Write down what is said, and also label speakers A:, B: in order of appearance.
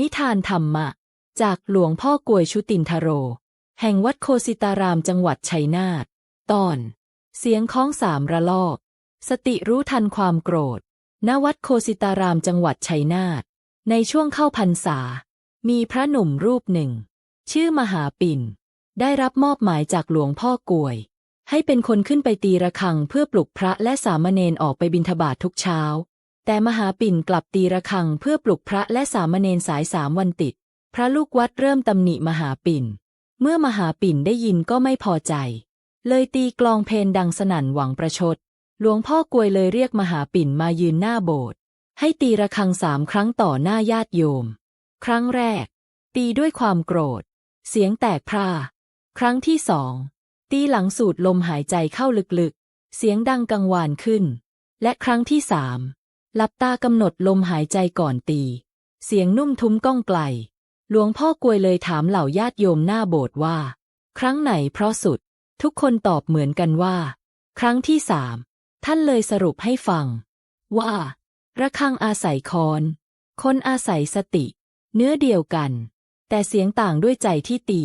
A: นิทานธรรมะ จากหลวงพ่อกวยชุตินทโร แห่งวัดโคสิตารามจังหวัดชัยนาท ตอน เสียงคล้องสามระลอก สติรู้ทันความโกรธ ณ วัดโคสิตารามจังหวัดชัยนาท ในช่วงเข้าพรรษา มีพระหนุ่มรูปหนึ่ง ชื่อมหาปิ่น ได้รับมอบหมายจากหลวงพ่อกวย ให้เป็นคนขึ้นไปตีระฆังเพื่อปลุกพระและสามเณรออกไปบิณฑบาตทุกเช้า แต่มหาปิ่นกลับตีระฆังเพื่อปลุกพระและสามเณรสายสามวันติด พระลูกวัดเริ่มตำหนิมหาปิ่น เมื่อมหาปิ่นได้ยินก็ไม่พอใจ เลยตีกลองเพลงดังสนั่นหวังประชด หลวงพ่อกวยเลยเรียกมหาปิ่นมายืนหน้าโบสถ์ให้ตีระฆังสามครั้งต่อหน้าญาติโยม ครั้งแรก ตีด้วยความโกรธ เสียงแตกพร่า ครั้งที่สองตีหลังสูดลมหายใจเข้าลึกๆ เสียงดังกังวานขึ้น และครั้งที่สาม หลับตากำหนดลมหายใจก่อนตี เสียงนุ่มทุ้มก้องไกล หลวงพ่อกวยเลยถามเหล่าญาติโยมหน้าโบสถ์ว่า ครั้งไหนเพราะสุด ทุกคนตอบเหมือนกันว่า ครั้งที่สาม ท่านเลยสรุปให้ฟัง ว่า ระฆังอาศัยคอน คนอาศัยสติ เนื้อเดียวกัน แต่เสียงต่างด้วยใจที่ตี